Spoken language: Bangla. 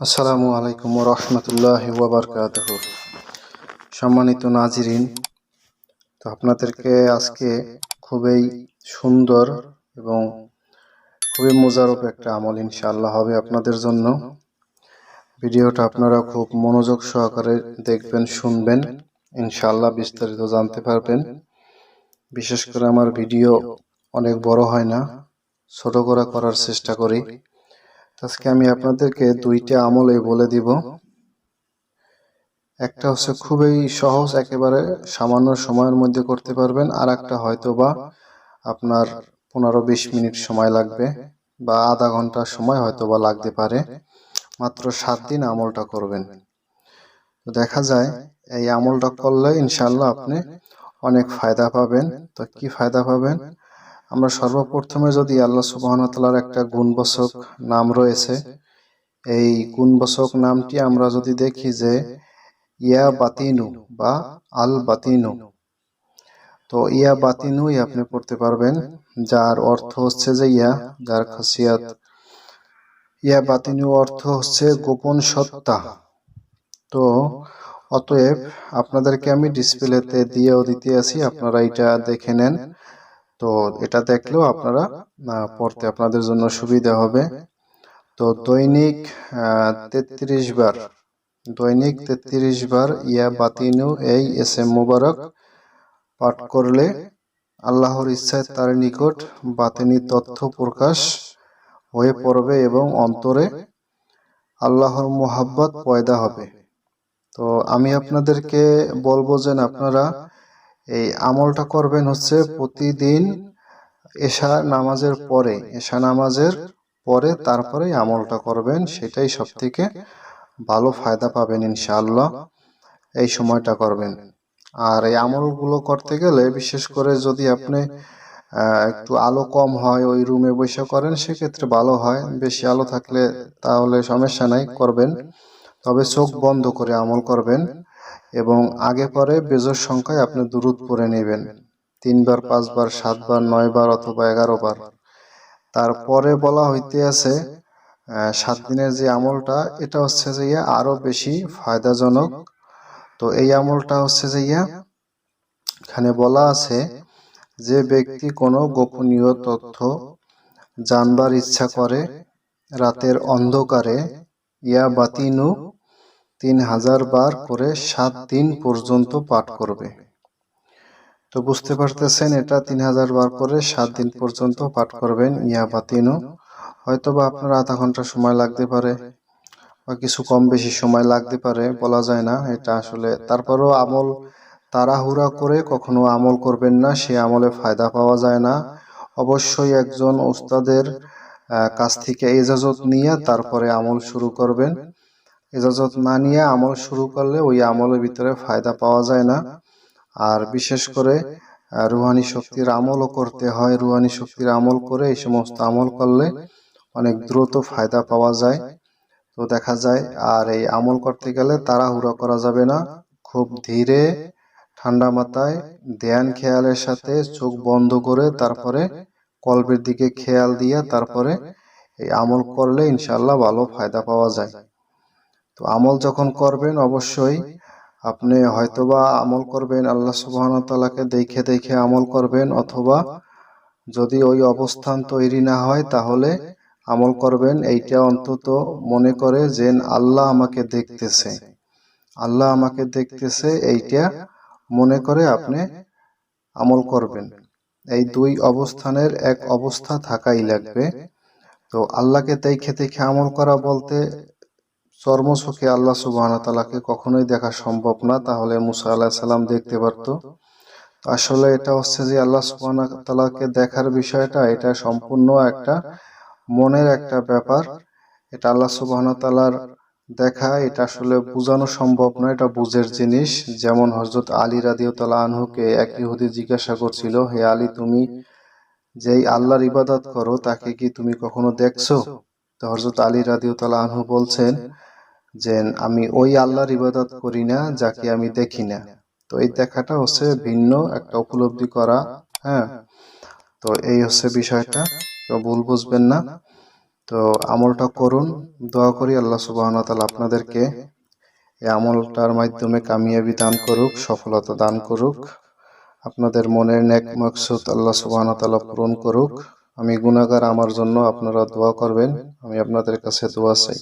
আসসালামু আলাইকুম রহমতুল্লাহ ওবরকাত সম্মানিত নাজিরিন, তো আপনাদেরকে আজকে খুবই সুন্দর এবং খুবই মোজারফ একটা আমল ইনশাআল্লাহ হবে আপনাদের জন্য। ভিডিওটা আপনারা খুব মনোযোগ সহকারে দেখবেন, শুনবেন, ইনশাআল্লাহ বিস্তারিত জানতে পারবেন। বিশেষ করে আমার ভিডিও অনেক বড় হয় না। ছোট করা করার চেষ্টা করি। আজকে আমি আপনাদেরকে দুইটা আমলে বলে দিব। একটা হচ্ছে খুবই সহজ, একেবারে সামান্য সময়ের মধ্যে করতে পারবেন আর একটা হয়তো বা আপনার পনেরো বিশ মিনিট সময় লাগবে বা আধা ঘণ্টার সময় হয়তো বা লাগতে পারে। মাত্র সাত দিন আমলটা করবেন। দেখা যায় এই আমলটা করলে ইনশাল্লাহ আপনি অনেক ফায়দা পাবেন। তো কি ফায়দা পাবেন? আমরা সর্বপ্রথমে যদি আল্লাহ সুবাহতালার একটা গুণবচক নাম রয়েছে, এই গুণবচক নামটি আমরা যদি দেখি যে ইয়া বাতিনু বা আল বাতিনু। তো ইয়া বাতিনুই আপনি পড়তে পারবেন, যার অর্থ হচ্ছে যে ইয়া, যার খাসিয়াত। ইয়া বাতিনু অর্থ হচ্ছে গোপন সত্তা। তো অতএব আপনাদেরকে আমি ডিসপ্লেতে দিয়েও দিতে আছি আপনারা এটা দেখে নেন। তো এটা দেখলেও আপনারা পড়তে আপনাদের জন্য সুবিধা হবে। তো দৈনিক তেত্রিশ বার দৈনিক তেত্রিশ বার ইয়া বাতিনু এই এস এম মুবারক পাঠ করলে আল্লাহর ইচ্ছায় তার নিকট বাতিনি তথ্য প্রকাশ হয়ে পড়বে এবং অন্তরে আল্লাহর মোহাব্বত পয়দা হবে। তো আমি আপনাদেরকে বলব যেন আপনারা এই আমলটা করবেন হচ্ছে প্রতিদিন এশা নামাজের পরে, এশা নামাজের পরে তারপরে আমলটা করবেন, সেটাই সব থেকে ভালো ফায়দা পাবেন ইনশাআল্লাহ। এই সময়টা করবেন। আর এই আমলগুলো করতে গেলে বিশেষ করে যদি আপনি একটু আলো কম হয়, ওই রুমে বসে করেন, সেক্ষেত্রে ভালো হয়। বেশি আলো থাকলে তাহলে সমস্যা নাই, করবেন। তবে চোখ বন্ধ করে আমল করবেন। এবং আগে পরে বেজর সংখ্যায় আপনি দূরত পরে নেবেন। তিনবার, পাঁচবার, সাতবার, নয়বার অথবা এগারো বার তারপরে বলা হইতে আছে সাত দিনের যে আমলটা, এটা হচ্ছে যে ইয়া আরও বেশি ফায়দাজনক। তো এই আমলটা হচ্ছে যে ইয়া, এখানে বলা আছে যে ব্যক্তি কোনো গোপনীয় তথ্য জানবার ইচ্ছা করে, রাতের অন্ধকারে ইয়া বাতিনু তিন হাজার বার করে সাত দিন পর্যন্ত পাঠ করবে। তো বুঝতে পারতেছেন, এটা তিন হাজার বার করে সাত দিন পর্যন্ত পাঠ করবেন ইয়া বাতিনু হয়তো বা আপনার আধা ঘণ্টা সময় লাগতে পারে বা কিছু কম বেশি সময় লাগতে পারে, বলা যায় না। এটা আসলে তারপরও আমল তাড়াহুড়া করে কখনো আমল করবেন না, সে আমলে ফায়দা পাওয়া যায় না। অবশ্যই একজন ওস্তাদের কাছ থেকে এজাজত নিয়ে তারপরে আমল শুরু করবেন। এজাজত না নিয়ে আমল শুরু করলে ওই আমলের ভিতরে ফায়দা পাওয়া যায় না। আর বিশেষ করে রুহানি শক্তির আমলও করতে হয়। রুহানি শক্তির আমল করে এই সমস্ত আমল করলে অনেক দ্রুত ফায়দা পাওয়া যায়। তো দেখা যায়, আর এই আমল করতে গেলে তাড়াহুড়া করা যাবে না। খুব ধীরে, ঠান্ডা মাথায়, ধ্যান খেয়ালের সাথে চোখ বন্ধ করে তারপরে কল্পের দিকে খেয়াল দিয়ে তারপরে এই আমল করলে ইনশাল্লাহ ভালো ফায়দা পাওয়া যায়। তো আমল যখন করবেন, অবশ্যই আপনি হয়তোবা আমল করবেন, আল্লাহ সুবাহতালাকে দেখে দেখে আমল করবেন, অথবা যদি ওই অবস্থান তৈরি না হয়, তাহলে আমল করবেন। এইটা অন্তত মনে করে যে আল্লাহ আমাকে দেখতেছে। আল্লাহ আমাকে দেখতেছে, এইটা মনে করে আপনি আমল করবেন। এই দুই অবস্থানের এক অবস্থা থাকাই লাগবে। তো আল্লাহকে দেখে দেখে আমল করা বলতে চর্মচোখে আল্লাহ সুবাহ তালাকে কখনোই দেখা সম্ভব না, তাহলে মুসা আল্লাহ সাল্লাম দেখতে পারত। আসলে এটা হচ্ছে যে আল্লাহ সুবাহ তালাকে দেখার বিষয়টা, এটা সম্পূর্ণ একটা মনের একটা ব্যাপার। এটা আল্লাহ সুবাহ তালার দেখা, এটা আসলে বোঝানো সম্ভব নয় এটা বুঝের জিনিস। যেমন হজরত আলী রাদিউতালা আনহুকে এক ইহুদি জিজ্ঞাসা করছিল, হে আলী, তুমি যেই আল্লাহর ইবাদত করো, তাকে কি তুমি কখনো দেখছ? তো হজরত আলী রাদিউতালা আনহু বলছেন যে আমি ওই আল্লাহর ইবাদত করি না, যাকে আমি দেখি না। তো এই দেখাটা হচ্ছে ভিন্ন একটা উপলব্ধি করা হ্যাঁ? তো এই হচ্ছে বিষয়টা, কেউ ভুল বুঝবেন না। তো আমলটা করুন, দোয়া করি আল্লাহ সুবহানাহু ওয়া তাআলা আপনাদেরকে। এই আমলটার মাধ্যমে কামিয়াবি দান করুক, সফলতা দান করুক। আপনাদের মনের নেক মকসুদ আল্লাহ সুবহানাহু ওয়া তাআলা পূরণ করুক। আমি গুনাহগার আমার জন্য আপনারা দোয়া করবেন, আমি আপনাদের কাছে দোয়া চাই।